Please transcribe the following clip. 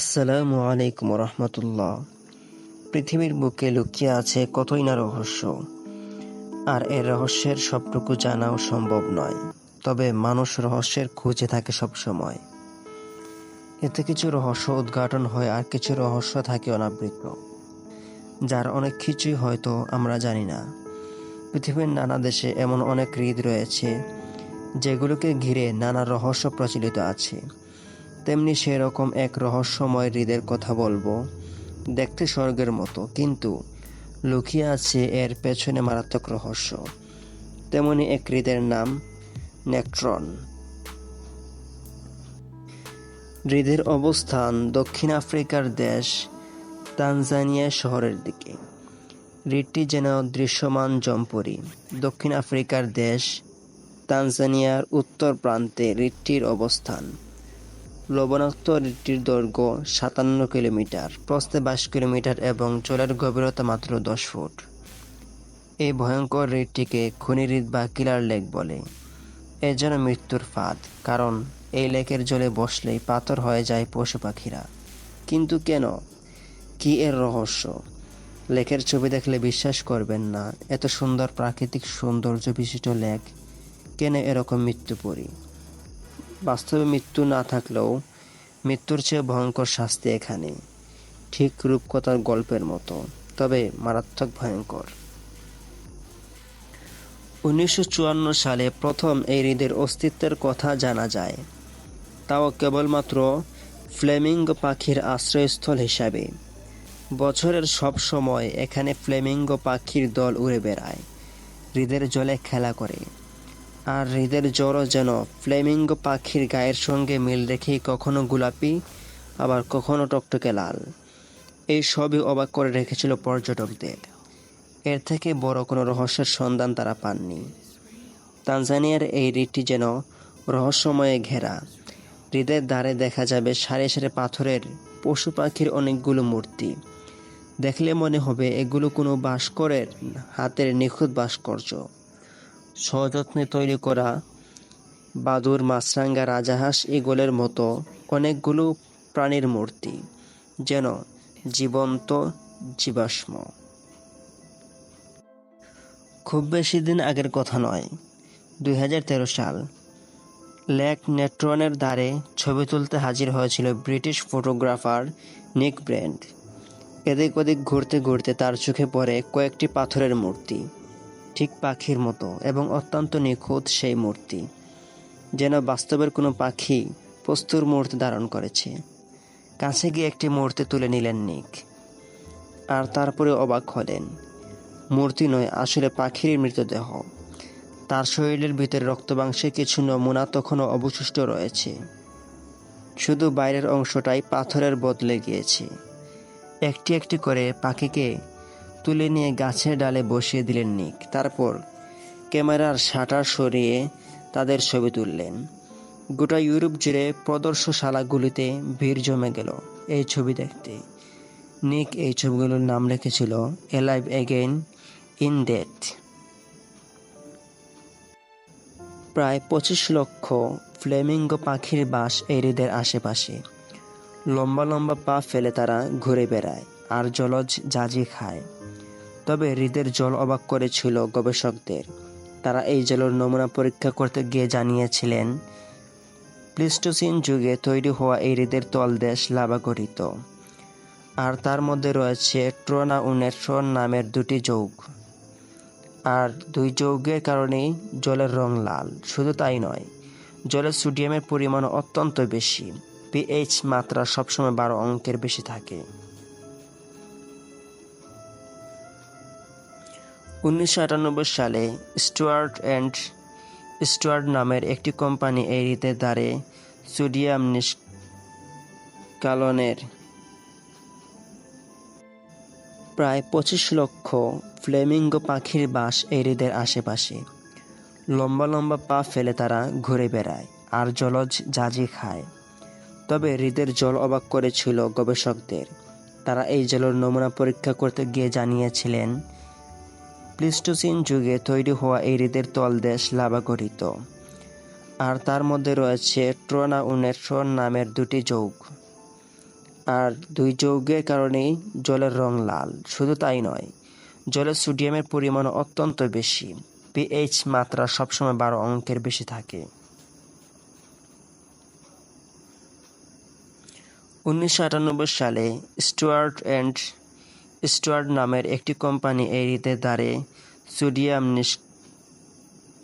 আসসালামু আলাইকুম রহমতুল্লাহ পৃথিবীর বুকে লুকিয়ে আছে কতই না রহস্য। আর এর রহস্যের সবটুকু জানাও সম্ভব নয়, তবে মানুষ রহস্যের খুঁজে থাকে সবসময়। এতে কিছু রহস্য উদ্ঘাটন হয় আর কিছু রহস্য থাকে অনাবৃত, যার অনেক কিছুই হয়তো আমরা জানি না। পৃথিবীর নানা দেশে এমন অনেক হৃদ রয়েছে, যেগুলোকে ঘিরে নানা রহস্য প্রচলিত আছে। তেমনি সেরকম এক রহস্যময় হৃদের কথা বলব, দেখতে স্বর্গের মতো। কিন্তু লুকিয়ে আছে এর পেছনে মারাত্মক রহস্য। তেমনি এক হৃদের নাম নেক্ট্রন। হৃদের অবস্থান দক্ষিণ আফ্রিকার দেশ তানজানিয়া শহরের দিকে। হৃদটি যেন দৃশ্যমান জম্পরি। দক্ষিণ আফ্রিকার দেশ তানজানিয়ার উত্তর প্রান্তে হৃদটির অবস্থান। লবণাক্ত হ্রদটির দৈর্ঘ্য সাতান্ন কিলোমিটার, প্রস্থে বাইশ কিলোমিটার এবং জলের গভীরতা মাত্র দশ ফুট। এই ভয়ঙ্কর হ্রদটিকে খনি হ্রদ বা কিলার লেক বলে। এ যেন মৃত্যুর ফাঁদ, কারণ এই লেকের জলে বসলেই পাথর হয়ে যায় পশু পাখিরা। কিন্তু কেন? কি এর রহস্য? লেকের ছবি দেখলে বিশ্বাস করবেন না, এত সুন্দর প্রাকৃতিক সৌন্দর্য বিশিষ্ট লেক। কেন এরকম মৃত্যু পড়ি বাস্তবে মৃত্যু না থাকলেও মৃত্যুর চেয়ে ভয়ঙ্কর শাস্তি এখানে। ঠিক রূপকথার গল্পের মতো, তবে মারাত্মক ভয়ঙ্কর। উনিশশো চুয়ান্ন সালে প্রথম এই হৃদের অস্তিত্বের কথা জানা যায়। তাও কেবলমাত্র ফ্লেমিঙ্গো পাখির আশ্রয়স্থল হিসাবে। বছরের সব সময় এখানে ফ্লেমিঙ্গো পাখির দল উড়ে বেড়ায়। হৃদের জলে খেলা করে। আর হৃদের জ্বরও যেন ফ্লেমিঙ্গো পাখির গায়ের সঙ্গে মিল রেখেই কখনো গোলাপি, আবার কখনো টকটকে লাল। এই সবই অবাক করে রেখেছিল পর্যটকদের। এর থেকে বড় কোনো রহস্যের সন্ধান তারা পাননি। তানজানিয়ার এই হৃদটি যেন রহস্যময়ে ঘেরা। হৃদের দ্বারে দেখা যাবে সারে সারে পাথরের পশু পাখির অনেকগুলো মূর্তি। দেখলে মনে হবে এগুলো কোনো ভাস্করের হাতের নিখুঁত ভাস্কর্য। সযত্নে তৈরি করা বাদুর মাছরাঙ্গা রাজাহাঁস এগুলোর মতো অনেকগুলো প্রাণীর মূর্তি, যেন জীবন্ত জীবাশ্ম। খুব বেশি দিন আগের কথা নয়, দুই সাল, লেক নেট্রনের দ্বারে ছবি তুলতে হাজির হয়েছিল ব্রিটিশ ফটোগ্রাফার নিক ব্র্যান্ড এদিক ওদিক ঘুরতে ঘুরতে তার চোখে পড়ে কয়েকটি পাথরের মূর্তি। ঠিক পাখির মতো এবং অত্যন্ত নিখুঁত সেই মূর্তি, যেন বাস্তবের কোনো পাখি প্রস্তুর মূর্তি ধারণ করেছে। কাছে গিয়ে একটি মূর্তি তুলে নিলেন নিক, আর তারপরে অবাক হলেন। মূর্তি নয়, আসলে পাখির মৃতদেহ। তার শরীরের ভিতরে রক্তবাংশে কিছু নমুনা তখনও অবশিষ্ট রয়েছে। শুধু বাইরের অংশটাই পাথরের বদলে গিয়েছে। একটি একটি করে পাখিকে তুলে নিয়ে গাছের ডালে বসিয়ে দিলেন নিক। তারপর ক্যামেরার শাটার সরিয়ে তাদের ছবি তুললেন। গোটা ইউরোপ জুড়ে প্রদর্শনশালাগুলিতে ভিড় জমে গেল এই ছবি দেখতে। নিক এই ছবিগুলোর নাম রেখেছিল এলাইভ এগেইন ইন ডেথ প্রায় পঁচিশ লক্ষ ফ্লেমিঙ্গো পাখির বাস এই হৃদের আশেপাশে। লম্বা লম্বা পা ফেলে তারা ঘুরে বেড়ায় আর জলজ জাজি খায়। তবে হৃদের জল অবাক করেছিল গবেষকদের। তারা এই জলের নমুনা পরীক্ষা করতে গিয়ে জানিয়েছিলেন, প্লিস্টোসিন যুগে তৈরি হওয়া এই হৃদের তলদেশ লাভাগঠিত আর তার মধ্যে রয়েছে ট্রোনা ও নেট্রন নামের দুটি যৌগ। আর দুই যৌগের কারণেই জলের রং লাল। শুধু তাই নয় জলে সোডিয়ামের পরিমাণ অত্যন্ত বেশি। পিএইচ মাত্রা সবসময় বারো অঙ্কের বেশি থাকে। উনিশশো আটানব্বই সালে স্টুয়ার্ট অ্যান্ড স্টুয়ার্ট নামের একটি কোম্পানি এই রীতের দ্বারে সোডিয়াম নিষ্কালনের প্রায় পঁচিশ লক্ষ ফ্লেমিঙ্গো পাখির বাস এই হৃদের আশেপাশে। লম্বা লম্বা পা ফেলে তারা ঘুরে বেড়ায় আর জলজ জাজি খায়। তবে হৃদের জল অবাক করেছিল গবেষকদের। তারা এই জলের নমুনা পরীক্ষা করতে গিয়ে জানিয়েছিলেন প্লিস্টোসিন যুগে তৈরি হওয়া এই তলদেশ লাভাগঠিত আর তার মধ্যে রয়েছে ট্রোনা ও নেট্রন নামের দুটি যৌগ। আর দুই যৌগের কারণেই জলের রং লাল, শুধু তাই নয় জলে সোডিয়ামের পরিমাণ অত্যন্ত বেশি, পিএইচ মাত্রা সবসময় বারো অঙ্কের বেশি থাকে। উনিশশো আটানব্বই সালে স্টুয়ার্ট অ্যান্ড স্টুয়ার্ট নামের একটি কোম্পানি এই রীতির দ্বারে সোডিয়াম নিষ্কালনের